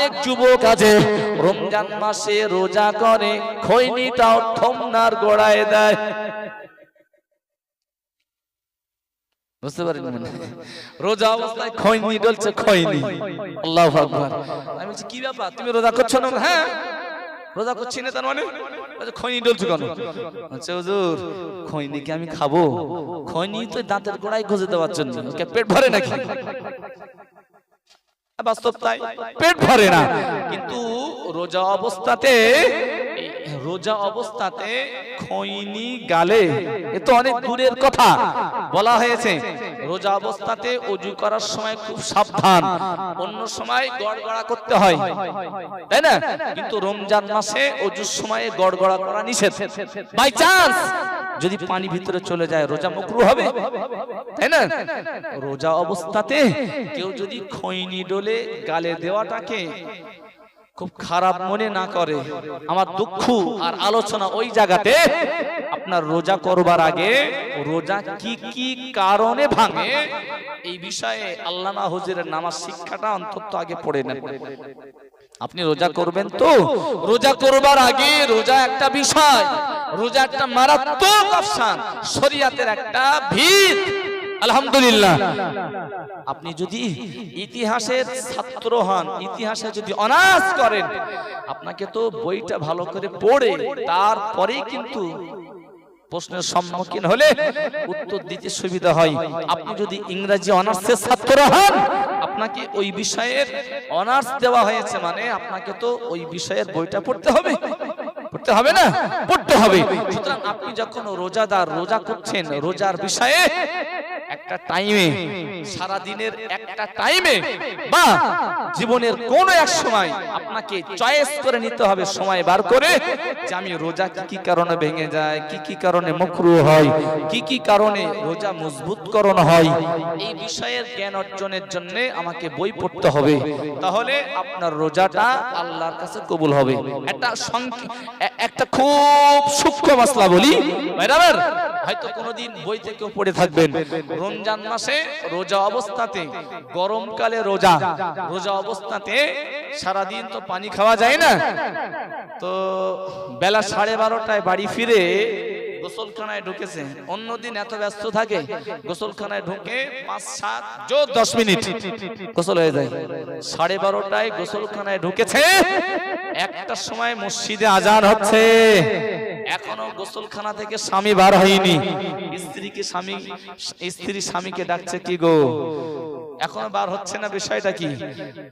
অনেক যুবক আছে। রমজান মাসে রোজা করে খৈনিটাও থমনার গোড়ায় দেয়। খৈনি খৈনি। করছ না? হ্যাঁ। রোজা করছি না মানে? খৈনি ডলছে কেন? আচ্ছা হুজুর, খৈনি আমি খাব? খৈনি তো দাঁতের গোড়ায় ঘষে দেওয়ার জন্য। পেট ভরে নাকি? বাস্তব তাই পেট ভরে না। কিন্তু রোজা অবস্থাতে রোজা অবস্থাতে খৈনি গালে এ তো অনেক দূরের কথা বলা হয়েছে রোজা অবস্থাতে অজু করার সময় খুব সাবধান অন্য সময় গড়গড়া করতে হয়। তাই না? কিন্তু রমজান মাসে অজুর সময়ে গড়গড়া করা নিষেধ। বাই চান্স যদি পানি ভিতরে চলে যায়, রোজা মকরু হবে? তাই না? রোজা অবস্থাতে কেউ যদি খৈনি ডোলে গালে দেওয়াটাকে খুব খারাপ মনে না করে, আমার দুঃখ আর আলোচনা ওই জায়গাতে আপনার রোজা করবার আগে রোজা কি কি কারণে ভাঙে, এই বিষয়ে আল্লামা হুজুরের নামাজ শিক্ষাটা অন্তত আগে পড়ে নেন। আপনি রোজা করবেন তো? রোজা করবার আগে রোজা একটা বিষয় রোজা একটা মারাত্মক অপশান শরিয়াতের একটা ভিত। আলহামদুলিল্লাহ। আপনি যদি ইতিহাসের ছাত্র হন, ইতিহাসে যদি অনার্স করেন, আপনাকে তো বইটা ভালো করে পড়ে, তারপরেই কিন্তু প্রশ্নের সম্মুখীন হলে উত্তর দিতে সুবিধা হয়। আপনি যদি ইংরেজি অনার্সের ছাত্র হন, আপনাকে ওই বিষয়ের অনার্স দেওয়া হয়েছে মানে আপনাকে তো ওই বিষয়ের বইটা পড়তে হবে। পড়তে হবে না? পড়তে হবে। সুতরাং আপনি যখন রোজাদার রোজা করছেন রোজার বিষয়ে একটা টাইমে সারা দিনের একটা টাইমে বা জীবনের কোন এক সময় আপনাকে চয়েস করে নিতে হবে সময় বার করে যে আমি রোজা কি কি কারণে ভেঙে যায়, কি কি কারণে মকরু হয়, কি কি কারণে রোজা মজবুতকরণ হয়, এই বিষয়ের জ্ঞান অর্জনের জন্য আমাকে বই পড়তে হবে। তাহলে আপনার রোজাটা আল্লাহর কাছে কবুল হবে। একটা একটা খুব সূক্ষ্ম মশলা বলি। ম্যাডামের হয়তো কোনোদিন বই থেকেও পড়ে থাকবেন। রমজান মাসে রোজা অবস্থাতে, গরমকালে রোজা রোজা অবস্থাতে সারাদিন তো পানি খাওয়া যায় না। তো বেলা সাড়ে বারোটায় বাড়ি ফিরে গোসলখানায় ঢুকেছে। অন্যদিন এত ব্যস্ত থাকে, গোসলখানায় ঢুকে পাঁচ, সাত, জোর দশ মিনিট গোসল হয়ে যায়। সাড়ে বারোটায় গোসলখানায় ঢুকেছে। একটা সময় মসজিদে আজান হচ্ছে। এখনও গোসলখানা থেকে স্বামী বার হয়নি স্ত্রীকে স্বামী স্ত্রী স্বামীকে ডাকছে কি গো এখনও বার হচ্ছে না বিষয়টা কি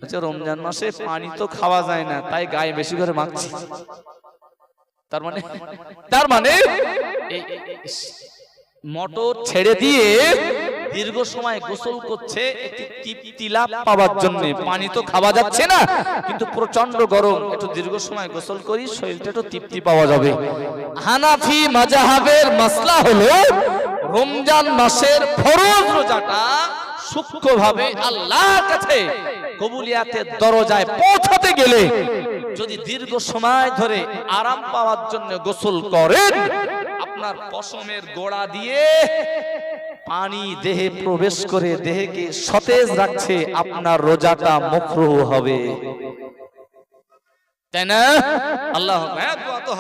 হচ্ছে রমজান মাসে পানি তো খাওয়া যায় না তাই গায়ে বেশি করে মাখছি তার মানে তার মানে মোটর ছেড়ে দিয়ে দীর্ঘ সময় গোসল করছে, একটি তৃপ্তি লাভ পাওয়ার জন্য। পানি তো খাওয়া যাচ্ছে না, কিন্তু প্রচণ্ড গরম। একটু দীর্ঘ সময় গোসল করি, শরীরটা একটু তৃপ্তি পাওয়া যাবে। হানাফি মাজাহাবের মাসলা হলো, রমজান মাসের ফরজ রোজাটা সূক্ষ্মভাবে আল্লাহর কাছে কবুলিয়াতের দরজায় পৌঁছাতে গেলে, যদি দীর্ঘ সময় ধরে আরাম পাওয়ার জন্য গোসল করেন, আপনার পশমের গোড়া দিয়ে পানি দেহে প্রবেশ করে দেহকে সতেজ রাখছে, আপনার রোজাটা মকরু হবে। তাই না? আল্লাহ হ্যাঁ তো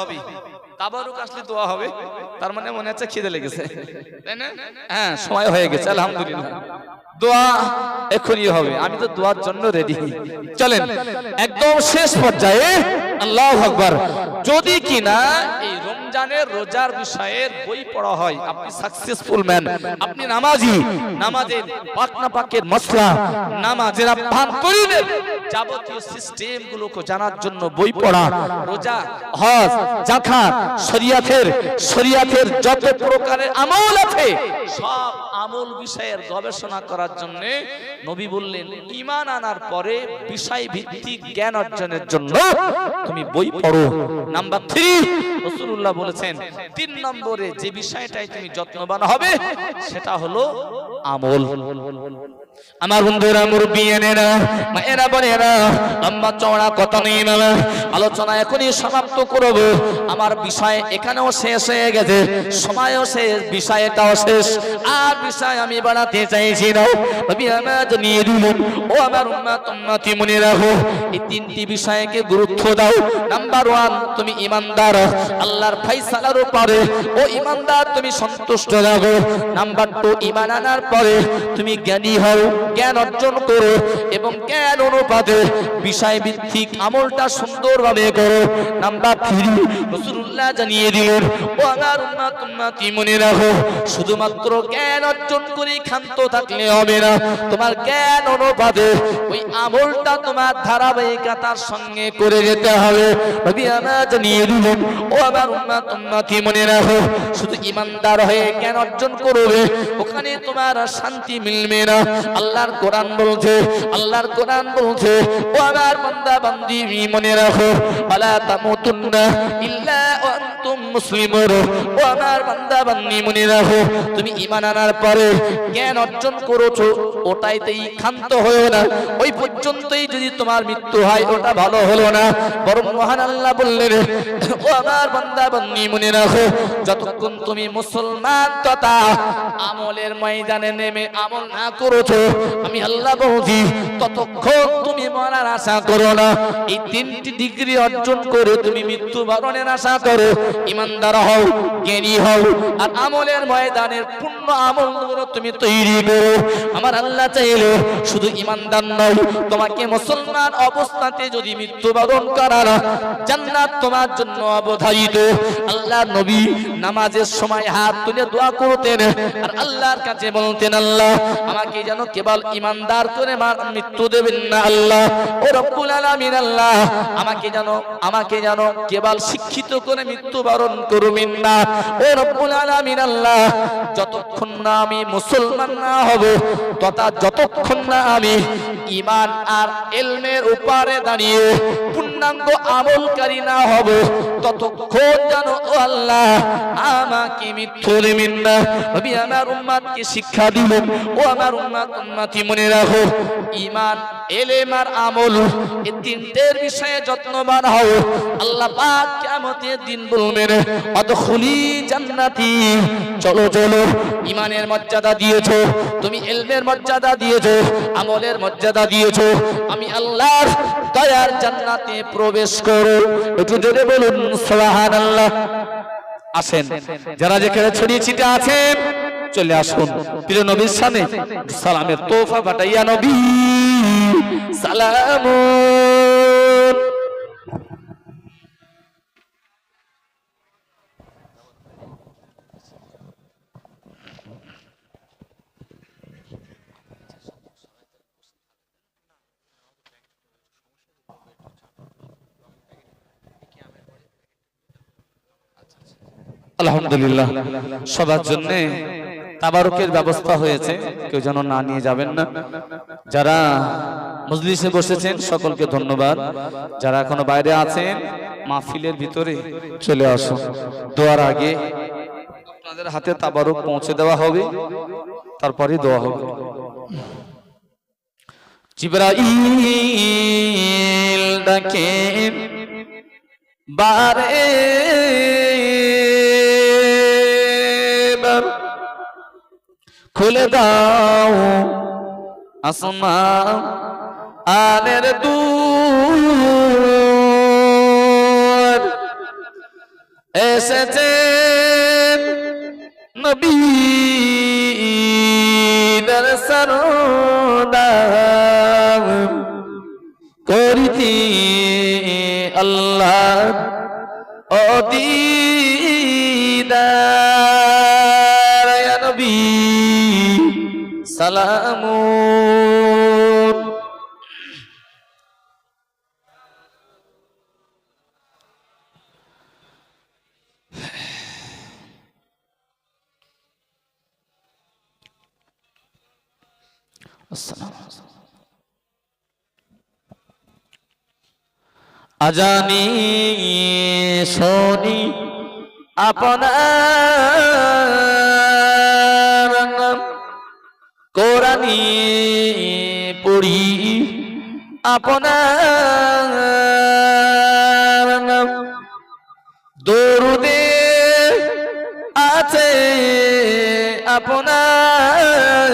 দোয়া হবে, তার মানে মনে হচ্ছে খিদে লেগেছে। তাই না? হ্যাঁ সময় হয়ে গেছে, আলহামদুলিল্লাহ। দোয়া এখনই হবে। আমি তো দোয়ার জন্য রেডি চলেন, একদম শেষ পর্যায়ে আল্লাহ আকবার। যদি কিনা এই রমজানের রোজার বিষয়ের বই পড়া হয়, আপনি সাকসেসফুল ম্যান আপনি নামাজি, নামাজের পাক না পাকের মশলা, নামাজের আভ্যন্তরীণের যাবতীয় সিস্টেম গুলোকে জানার জন্য বই পড়া, রোজা, হজ জাকাত শরিয়াতের শরিয়াতের যত প্রকারের আমল আছে, সব আমল বিষয়ের গবেষণা করার জন্য নবী বললেন ইমান আনার পরে বিষয় ভিত্তিক জ্ঞান অর্জনের জন্য তুমি বই পড়ো। নাম্বার থ্রি রসুল্লাহ বলেছেন, তিন নম্বরে যে বিষয়টাই তুমি যত্নবান হবে, সেটা হলো আমল। আমার বন্ধুরা মুরব্বিয়ানেরা মায়েরা, বোনেরা, লম্বা চওড়া কথা নেই না আলোচনা এখনই সমাপ্ত করব। আমার বিষয় এখানেও শেষ হয়ে গেছে। সময়ও শেষ, বিষয়টাও শেষ। আর বিষয় আমি বাড়াতে চাইছি না। নবী আমার নিয়ে দিলেন ও আমার উম্মাত, উম্মতি মনে রাখো। এই তিনটি বিষয়কে গুরুত্ব দাও। নাম্বার ওয়ান তুমি ইমানদার। আল্লাহর ফাইসালার উপরে। ও ইমানদার, তুমি সন্তুষ্ট রাখো নাম্বার টু ইমান আনার পরে তুমি জ্ঞানী হও। Thank you. জ্ঞান অর্জন করো এবং জ্ঞান অনুপাতে বিষয় ভিত্তিক আমলটা সুন্দরভাবে করো। নাম্বার থ্রি রসুল্লাহ জানিয়ে দিলেন, ও আমার উম্মাত, উম্মতি মনে রাখো, শুধুমাত্র জ্ঞান অর্জন করে ক্ষান্ত থাকলে হবে না। তোমার জ্ঞান অনুপাতে ওই আমলটা তোমার ধারাবাহিকতার সঙ্গে করে যেতে হবে। নবী আমার জানিয়ে দিলেন, ও আমার উম্মাত, উম্মতি মনে রাখো, শুধু ইমানদার হয়ে জ্ঞান অর্জন করবে, ওখানে তোমার শান্তি মিলবে না। আল্লাহর কোরআন বলছে, আল্লাহর কোরআন বলছে, ও আমার বান্দা বান্দি মনে রাখো আলা তামুতুন্না ইল্লা তুমি মৃত্যু হয়, ওটা ভালো হলো না। বরং মহান আল্লাহ বললেন ও আমার মনে রাখো, যতক্ষণ তুমি মুসলমান তথা আমলের ময়দানে নেমে আমল না করেছ, আমি আল্লাহ বলছি, ততক্ষণ তুমি মরার আশা করো না। এই তিনটি ডিগ্রি অর্জন করে তুমি মৃত্যু বরণের আশা করো ইমানদার হও, জ্ঞানী হও, আর আমলের ময়দানের পূর্ণ আমলগুলো তুমি তৈরি করো। আমার আল্লাহ চাইলে শুধু ইমানদার নয় তোমাকে মুসলমান অবস্থাতে যদি মৃত্যুবরণ করার জান্নাত তোমার জন্য অবধারিত। আল্লাহ নবী নামাজের সময় হাত তুলে দোয়া করতেন, আর আল্লাহর কাছে বলতেন, আল্লাহ, আমাকে যেন কেবল ইমানদার করে মৃত্যু দেবেন না, আল্লাহ, ও রব্বুল আলামিন, আল্লাহ, আমাকে যেন আমাকে যেন কেবল শিক্ষিত করে মৃত্যুবরণ করবেন না। আল্লাহ, যতক্ষণ না আমি মুসলমান না হব, তথা যতক্ষণ না আমি ইমান আর এলমের উপারে দাঁড়িয়ে পূর্ণাঙ্গ আমলকারী না হব, ততক্ষণ যেন ও আল্লাহ আমাকে মৃত্যু দেবেন না। নবী আমার উম্মাদকে শিক্ষা দিলেন, ও আমার উম্মাদ উম্মাতি মনে রাখো ইমান এলেম আর আমল এই তিনটের বিষয়ে যত্নবান হও। আল্লাহ পাক কিয়ামতের দিন বলবেন, অদখুলি জান্নাতি, চলো চলো ইমানের মর্যাদা দিয়েছ, তুমি এলমের মর্যাদা দিয়েছ, আমলের মর্যাদা দিয়েছ, আমি আল্লাহর দয়ার জান্নাতে প্রবেশ করো। একটু জোরে বলুন, সুবহানাল্লাহ। আসেন, যারা যেখানে ছড়িয়ে ছিটে আছেন, চলে আসুন। প্রিয় নবীর সামনে সালামের তোফা পাঠাইয়া নবী, সালাম আলহামদুলিল্লাহ। সবার জন্য তাবারকের ব্যবস্থা হয়েছে। কেউ যেন না নিয়ে যাবেন না। যারা মজলিসে বসেছেন, সকলকে ধন্যবাদ। যারা এখনও বাইরে আছেন, মাহফিলের ভিতরে চলে আসুন। দোয়ার আগে আপনাদের হাতে তাবারক পৌঁছে দেওয়া হবে, তারপরে দোয়া হবে। জিবরাইল ডাকে, বার খুলে দাও। আসমা আনের দূর এসেছেন নবী সরদার। করিতি আল্লাহ অদিদার আসসালামু আজানি শনি আপনার কোরআনি পড়ি আপনার দরুদে আছে আপনার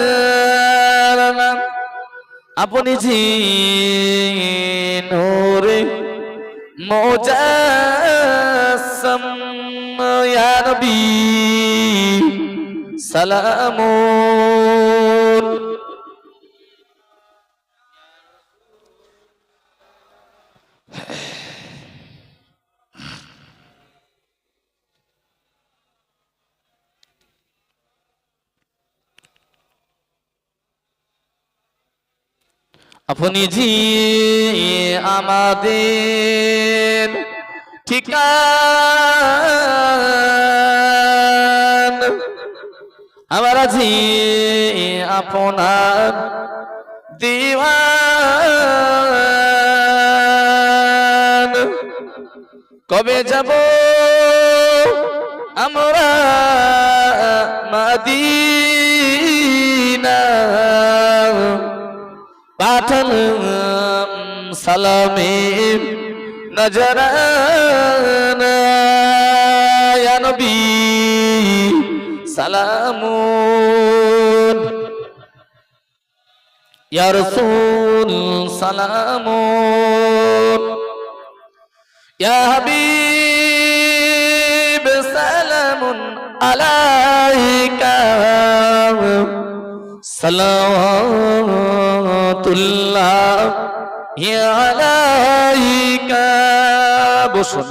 আপনি জি নোরে মোজাসম সালামুন আপনি জি আমাদের ঠিকান। আমার জি আপনার দিওয়ান। কবে যাব আমরা মাদিনা? সালামে নজরানা। ইয়া নবী সালামুন। ইয়া রাসূল সালামুন। ইয়া হাবিব সালামুন আলাইকা। সালাওয়াতুল্লাহ আলাইকা বসুন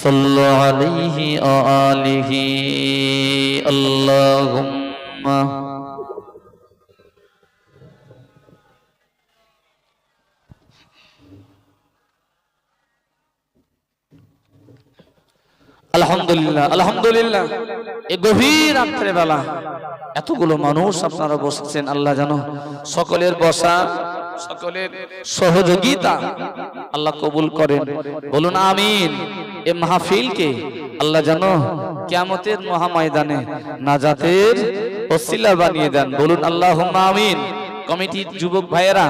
صلوا عليه وآله اللهم আলহামদুলিল্লাহ আলহামদুলিল্লাহ। এই গভীর রাত্রে বেলা এতগুলো মানুষ আপনারা বসেছেন, আল্লাহ জানো, সকলের বসা, সকলের সহযোগিতা আল্লাহ কবুল করেন। বলুন আমিন। এ মাহফিলকে আল্লাহ জানো, কিয়ামতের মহাময়দানে নাজাতের ওসিলা বানিয়ে দেন। বলুন আল্লাহ আমিন। কমিটির যুবক ভাইয়েরা,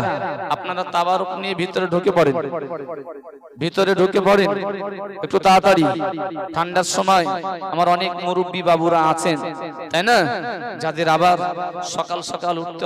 আপনারা তাবারুক নিয়ে ভিতরে ঢুকে পড়েন। ভিতরে ঢুকে পড়েন। একটু তাড়াতাড়ি। ঠান্ডার সময় আমার অনেক মুরব্বী বাবুরা আছেন, তাই না? যাদের আবার সকাল সকাল উঠতে